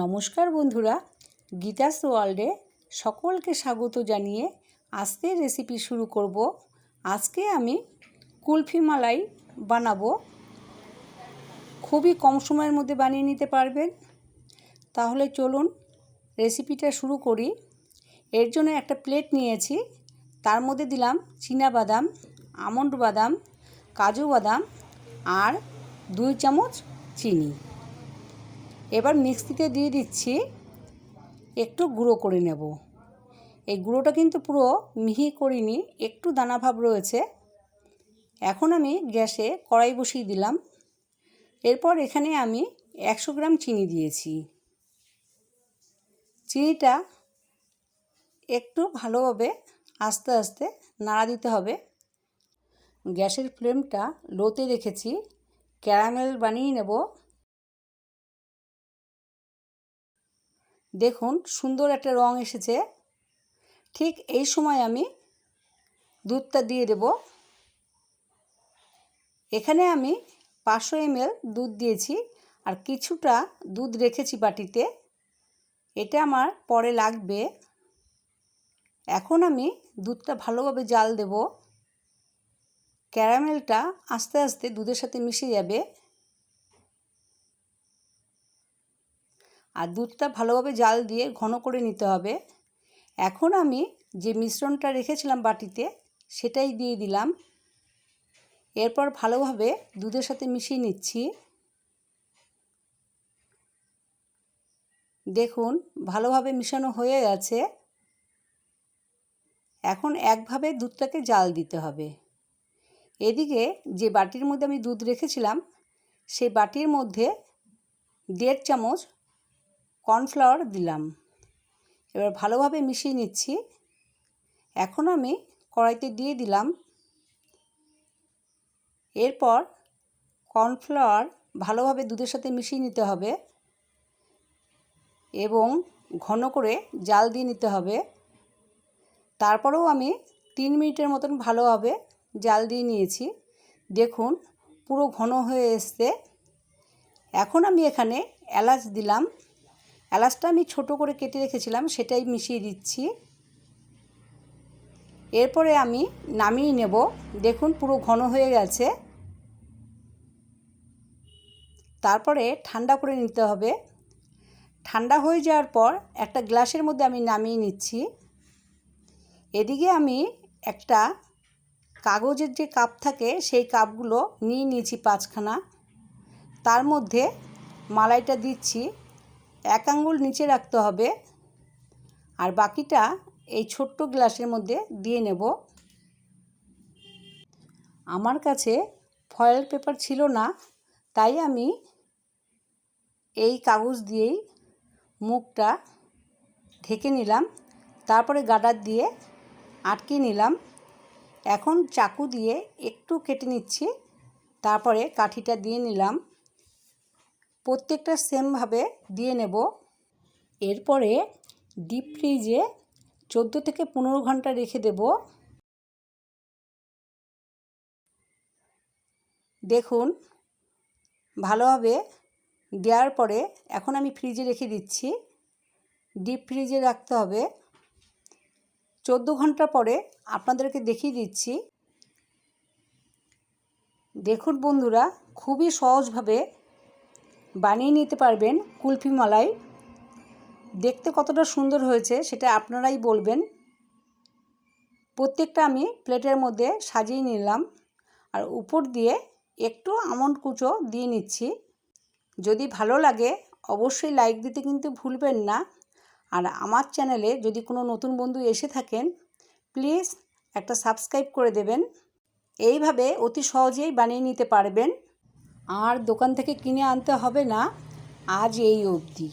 নমস্কার বন্ধুরা, গীতাস ওয়ার্ল্ডে সকলকে স্বাগত জানিয়ে আজকে রেসিপি শুরু করব। আজকে আমি কুলফি মালাই বানাবো। খুবই কম সময়ের মধ্যে বানিয়ে নিতে পারবেন। তাহলে চলুন রেসিপিটা শুরু করি। এর জন্য একটা প্লেট নিয়েছি। তার মধ্যে দিলাম বাদাম, আমন্ড বাদাম, কাজু বাদাম আর দুই চামচ চিনি। এবার মিক্সিতে দিয়ে দিচ্ছি একটু গুঁড়ো করে নেব। এই গুঁড়োটা কিন্তু পুরো মিহি করিনি, একটু দানা ভাব রয়েছে। এখন আমি গ্যাসে কড়াই বসিয়ে দিলাম। এরপর এখানে আমি একশো গ্রাম চিনি দিয়েছি। চিনিটা একটু ভালোভাবে আস্তে আস্তে নাড়া দিতে হবে। গ্যাসের ফ্লেমটা লোতে রেখেছি। ক্যারামেল বানিয়ে নেব। দেখুন, সুন্দর একটা রং এসেছে। ঠিক এই সময় আমি দুধটা দিয়ে দেব। এখানে আমি পাঁচশো এমএল দুধ দিয়েছি আর কিছুটা দুধ রেখেছি বাটিতে। এটা আমার পরে লাগবে। এখন আমি দুধটা ভালোভাবে জাল দেব। ক্যারামেলটা আস্তে আস্তে দুধের সাথে মিশে যাবে। আর দুধটা ভালোভাবে জাল দিয়ে ঘন করে নিতে হবে। এখন আমি যে মিশ্রণটা রেখেছিলাম বাটিতে, সেটাই দিয়ে দিলাম। এরপর ভালোভাবে দুধের সাথে মিশিয়ে নিচ্ছি। দেখুন, ভালোভাবে মিশানো হয়ে গেছে। এখন একভাবে দুধটাকে জাল দিতে হবে। এদিকে যে বাটির মধ্যে আমি দুধ রেখেছিলাম সেই বাটির মধ্যে দেড় চামচ কর্নফ্লাওয়ার দিলাম। এবার ভালোভাবে মিশিয়ে নিচ্ছি। এখন আমি কড়াইতে দিয়ে দিলাম। এরপর কর্নফ্লাওয়ার ভালোভাবে দুধের সাথে মিশিয়ে নিতে হবে এবং ঘন করে জাল দিয়ে নিতে হবে। তারপরেও আমি তিন মিনিটের মতন ভালোভাবে জাল দিয়ে নিয়েছি। দেখুন, পুরো ঘন হয়ে এসছে। এখন আমি এখানে এলাচ দিলাম। এলাচটা আমি ছোট করে কেটে রেখেছিলাম, সেটাই মিশিয়ে দিচ্ছি। এরপরে আমি নামিয়ে নেব। দেখুন পুরো ঘন হয়ে গেছে। তারপরে ঠান্ডা করে নিতে হবে। ঠান্ডা হয়ে যাওয়ার পর একটা গ্লাসের মধ্যে আমি নামিয়ে নিচ্ছি। এদিকে আমি একটা কাগজের যে কাপ থাকে, সেই কাপগুলো নিয়ে নিয়েছি পাঁচখানা। তার মধ্যে মালাইটা দিচ্ছি। এক আঙ্গুল নিচে রাখতে হবে। আর বাকিটা এই ছোট্ট গ্লাসের মধ্যে দিয়ে নেব। আমার কাছে ফয়েল পেপার ছিল না, তাই আমি এই কাগজ দিয়েই মুখটা ঢেকে নিলাম, তারপরে গাডার দিয়ে আটকে নিলাম। এখন চাকু দিয়ে একটু কেটে নিচ্ছি, তারপরে কাঠিটা দিয়ে নিলাম। প্রত্যেকটা সেমভাবে দিয়ে নেব। এরপরে ডিপ ফ্রিজে চোদ্দ থেকে পনেরো ঘণ্টা রেখে দেব। দেখুন, ভালোভাবে দেওয়ার পরে এখন আমি ফ্রিজে রেখে দিচ্ছি। ডিপ ফ্রিজে রাখতে হবে। চোদ্দ ঘণ্টা পরে আপনাদেরকে দেখিয়ে দিচ্ছি। দেখুন বন্ধুরা, খুবই সহজভাবে বানিয়ে নিতে পারবেন কুলফি মালাই। দেখতে কতটা সুন্দর হয়েছে, সেটা আপনারাই বলবেন। প্রত্যেকটা আমি প্লেটের মধ্যে সাজিয়ে নিলাম। আর উপর দিয়ে একটু আমন্ড কুচো দিয়ে নিচ্ছি। যদি ভালো লাগে, অবশ্যই লাইক দিতে কিন্তু ভুলবেন না। আর আমার চ্যানেলে যদি কোনো নতুন বন্ধু এসে থাকেন, প্লিজ একটা সাবস্ক্রাইব করে দেবেন। এইভাবে অতি সহজেই বানিয়ে নিতে পারবেন। আর দোকান থেকে কিনে আনতে হবে না আজ এই অবধি।